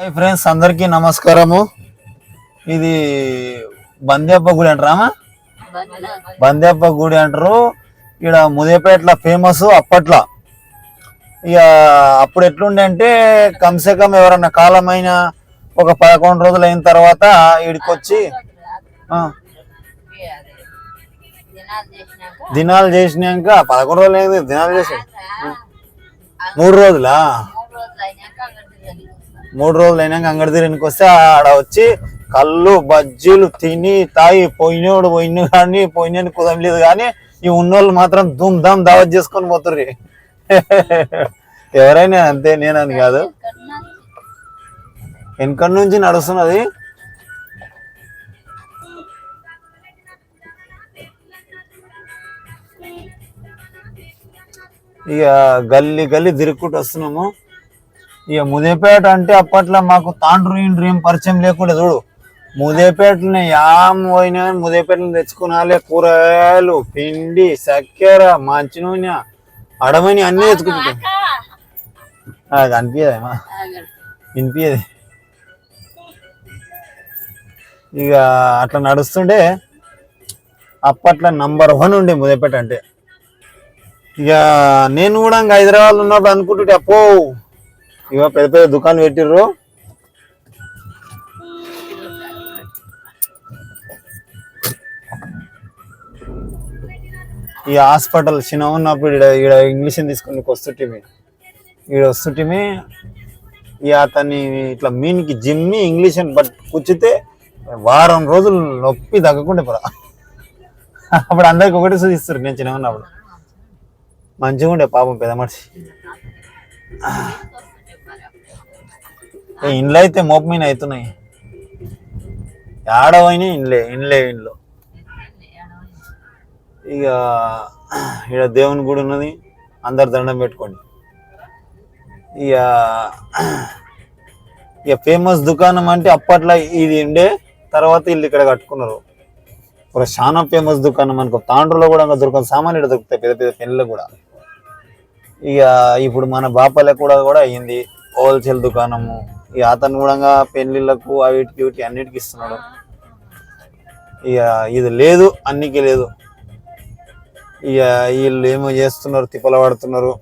Hi friends అందరికీ నమస్కారము. ఇది బందేప్ప గుడి అంటారా బందేప్ప గుడి అంటారు. ఇక్కడ ముదేపేటలో ఫేమస్ అప్పట్లో. ఇక అప్పుడు ఎట్లుండే అంటే కమ్సే కమ్ ఎవరన్నా కాలమైన ఒక పదకొండు రోజులు అయిన తర్వాత ఈడికి వచ్చి దినాలు చేసినాక దినాలు చేసినాక పదకొండు రోజులు అయింది దినాలు చేసి మూడు రోజులా? మూడు రోజులు అయినాక అంగడి తిరిగికి వస్తే ఆడ వచ్చి కళ్ళు బజ్జీలు తిని తాగి పోయినోడు పోయిన కానీ పోయిన కుదం లేదు కానీ ఈ ఉన్నోళ్ళు మాత్రం ధూమ్ దమ్ దావత్ చేసుకొని పోతుర్రి. ఎవరైనా అంతే నేనని కాదు. వెనకటి నుంచి నడుస్తున్నది. ఇక గల్లీ గల్లీ తిరుక్కుంటూ వస్తున్నాము. ఇక ముదేపేట అంటే అప్పట్లో మాకు తాండ్రు ఇండ్రు ఏం పరిచయం లేకుండా చూడు. ముదేపేటని యామ్ పోయినా ముదేపేటని తెచ్చుకునాలే కూరగాయలు పిండి చక్కెర మంచి నూనె అడమని అన్నీ తెచ్చుకుంటాం అది అనిపించదేమా వినిపించదు ఇక అట్లా నడుస్తుంటే అప్పట్లో నంబర్ వన్ ఉండే ముదేపేట అంటే. ఇక నేను కూడా ఇంకా హైదరాబాద్ ఉన్నప్పుడు అనుకుంటుంటే అప్పో ఇక పెద్ద పెద్ద దుకాణం పెట్టిర్రు. ఈ హాస్పిటల్ చిన్న ఉన్నప్పుడు ఈడ ఈడ ఇంగ్లీష్ తీసుకుని వస్తుంటిమి? ఈడ వస్తుంటిమి. ఇక అతన్ని ఇట్లా మీన్కి జిమ్మి ఇంగ్లీష్ అని బట్ కూర్చితే వారం రోజులు నొప్పి తగ్గకుండా ఇప్పుడు అప్పుడు అందరికి ఒకటి చూపిస్తారు నేను చిన్న ఉన్నప్పుడు. మంచిగా ఉండే పాపం పెద్ద మనిషి. ఇండ్లు అయితే మోపు మీద అవుతున్నాయి. ఆడవైనా ఇండ్లే ఇండ్లే ఇండ్లు. ఇక ఇక్కడ దేవుని గుడి ఉన్నది అందరు దండం పెట్టుకోండి. ఇక ఇక ఫేమస్ దుకాణం అంటే అప్పట్లో ఇది ఉండే తర్వాత వీళ్ళు ఇక్కడ కట్టుకున్నారు. ఇప్పుడు చాలా ఫేమస్ దుకాణం అనుకో తాండ్రులో కూడా ఇంకా దొరకని సామాన్లు ఇక్కడ దొరుకుతాయి పెద్ద పెద్ద పెళ్ళిళ్ళు కూడా. ఇక ఇప్పుడు మన బాపల్లె కూడా కూడా అయ్యింది హోల్సేల్ దుకాణము. ఇక అతను కూడా పెళ్ళిళ్ళకు అవిటికి వీటికి అన్నిటికి ఇస్తున్నాడు. ఇక ఇది లేదు అన్నికి లేదు. ఇక వీళ్ళు ఏమో చేస్తున్నారు తిప్పల పడుతున్నారు.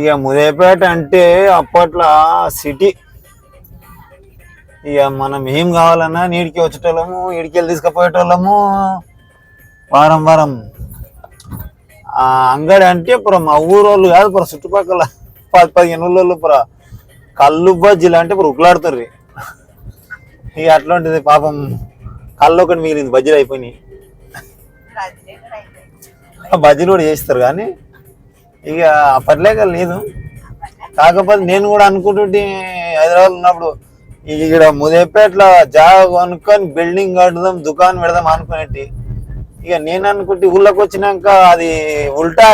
ఇక ముదేపేట అంటే అప్పట్లో సిటీ. ఇక మనం ఏం కావాలన్నా నీడికి వచ్చేటోళ్ళము ఈడికి తీసుకుపోయేటోళ్ళము. వారం వారం. ఆ అంగడి అంటే ఇప్పుడు మా ఊరోళ్ళు కాదు ఇప్పుడు చుట్టుపక్కల. పది పదిహేను ఊళ్ళో ఇప్పుడు కళ్ళు బజ్జీలు అంటే ఇప్పుడు ఉకులాడుతారు ఇక అట్లాంటిది పాపం కళ్ళు ఒకటి మిగిలింది బజ్జీలు అయిపోయినాయి. బజ్జీలు కూడా చేస్తారు కానీ ఇక అప్పట్లేక లేదు. కాకపోతే నేను కూడా అనుకుంటుంటే హైదరాబాద్ ఉన్నప్పుడు ఇక్కడ ముదేపేటలో జాగా కొనుక్కొని బిల్డింగ్ కడదాం దుకాణం పెడదాం అనుకునేటి. ఇక నేను అనుకుంటే ఊళ్ళోకి వచ్చినాక అది ఉల్టా.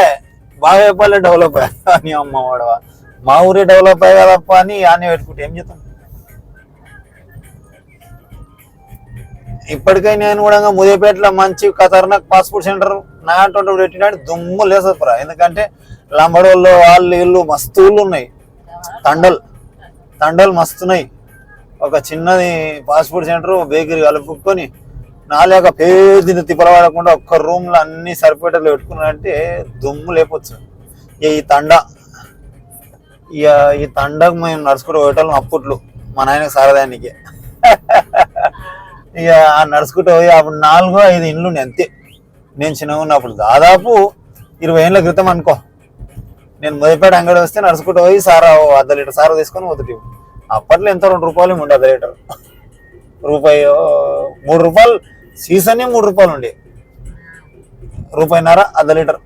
బాగేపల్లె డెవలప్ అని అమ్మ వాడవా మా ఊరే డెవలప్ అయ్యా తప్ప అని ఆనే పెట్టుకుంటే ఏం చెప్తాను ఇప్పటికైనా నేను కూడా ముదేపేటలో మంచి ఖతర్నాక్ పాస్పోర్ట్ సెంటర్ నా అటువంటి పెట్టినట్టు దుమ్ము లేసరా ఎందుకంటే లంబడోళ్ళు వాళ్ళు వీళ్ళు మస్తు ఊళ్ళు ఉన్నాయి. తండలు. తండలు మస్తున్నాయి ఒక చిన్నది పాస్పోర్ట్ సెంటర్ బేకరీ కలుపుకొని నాలుగు పేద తిప్పలవాడకుండా ఒక్క రూమ్లో అన్ని సరిపేటలు పెట్టుకున్నారంటే దుమ్ము లేపొచ్చు. ఇక ఈ తండ ఇక ఈ తండకు మేము నడుచుకుంటూ పోయేటం అప్పట్లో. మా నాయనకి సారదానికి ఇక నడుచుకుంటూ పోయి అప్పుడు నాలుగో ఐదు ఇండ్లు అంతే. నేను చిన్నగా ఉన్నప్పుడు దాదాపు ఇరవై ఏళ్ళ క్రితం అనుకో. నేను మొదటిపేట అంగడి వస్తే నడుచుకుంటూ పోయి సారా అర్ధ లీటర్ సారా తీసుకొని పోతుంటే. అప్పట్లో ఎంత రెండు రూపాయలు ఉండే అర్ధ లీటర్? రూపాయి మూడు రూపాయలు సీసనే మూడు రూపాయలు ఉండే రూపాయిన్నర అర్ధ లీటర్.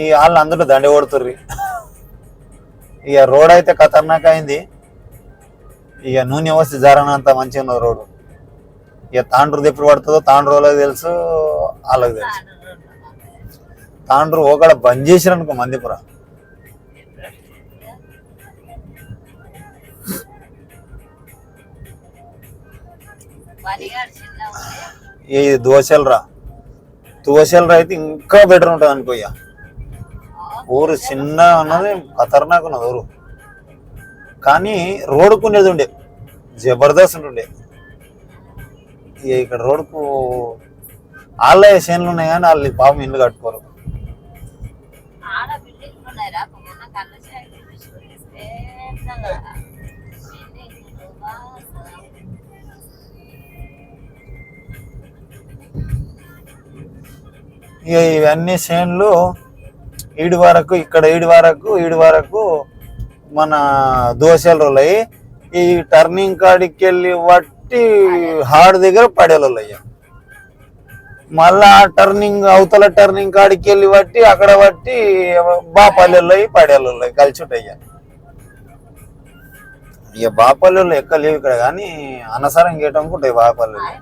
ఈ వాళ్ళు అందరూ దండి కొడుతుర్రి. ఇక రోడ్ అయితే ఖతర్నాక్ అయింది. ఇక నూనె వస్తే జరనంత మంచిగా ఉన్నది రోడ్డు. ఇక తాండ్రు ఎప్పుడు పడుతుందో తాండ్రు వాళ్ళకి తెలుసు వాళ్ళకి తెలుసు. తాండ్రు ఒకడ బంద్ చేసిరు అనుకో మందిపుర. ఈ దోశలు రా దోశలు రా అయితే ఇంకా బెటర్ ఉంటుంది అనుకోయ్యా ఊరు చిన్న ఉన్నది ఖతర్నాక్ ఉన్నది ఊరు. కానీ రోడ్డుకు ఉండేది ఉండే. జబర్దస్త్ ఉంటుండే. ఇక్కడ రోడ్డుకు వాళ్ళ చేనులు ఉన్నాయి కానీ వాళ్ళు పాపం ఇల్లు కట్టుకోరు. ఆడ ఇక ఇవన్నీ చేనులు ఈడి వరకు ఇక్కడ ఈడి వరకు ఈడి వరకు మన దోశలు రోలయ్యి ఈ టర్నింగ్ కాడికి వెళ్ళి వట్టి హార్డ్ దగ్గర పడేలు అయ్యా మళ్ళా ఆ టర్నింగ్ అవతల టర్నింగ్ కాడికి వెళ్ళి బట్టి అక్కడ బట్టి బాపల్లెల్లో పడేలు కలిసి ఉంటాయ్యా ఇక బాపల్లెల్లో ఎక్కలేవు ఇక్కడ కానీ అనసరం గేయటం కూడా బాపల్లెలు.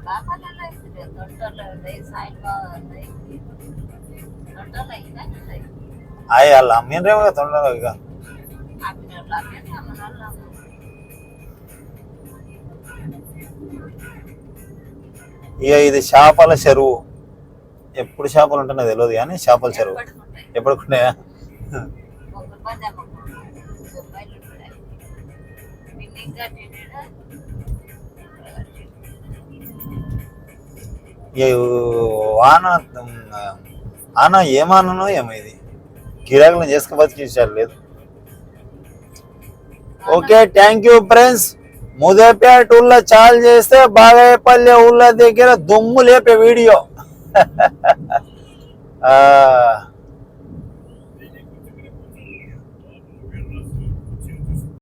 అయ్యి వాళ్ళు అమ్మినరేమో కదా తొందరగా ఇక అమ్మినోళ్ళు ఇక ఇది చేపల చెరువు. ఎప్పుడు చేపలు ఉంటున్నా తెలియదు కానీ చేపల చెరువు. పడుకుంటాయి ఎప్పటికున్నాయా వాన ఆన ఏమానో ఏమో ఇది. గిరాకులను చేసుకు విషయాలు లేదు. Okay thank you friends Mudepeta ఊళ్ళో చాలు చేస్తే బాగాయపల్లె ఊళ్ళో దగ్గర దుమ్ము లేపే వీడియో. ఆ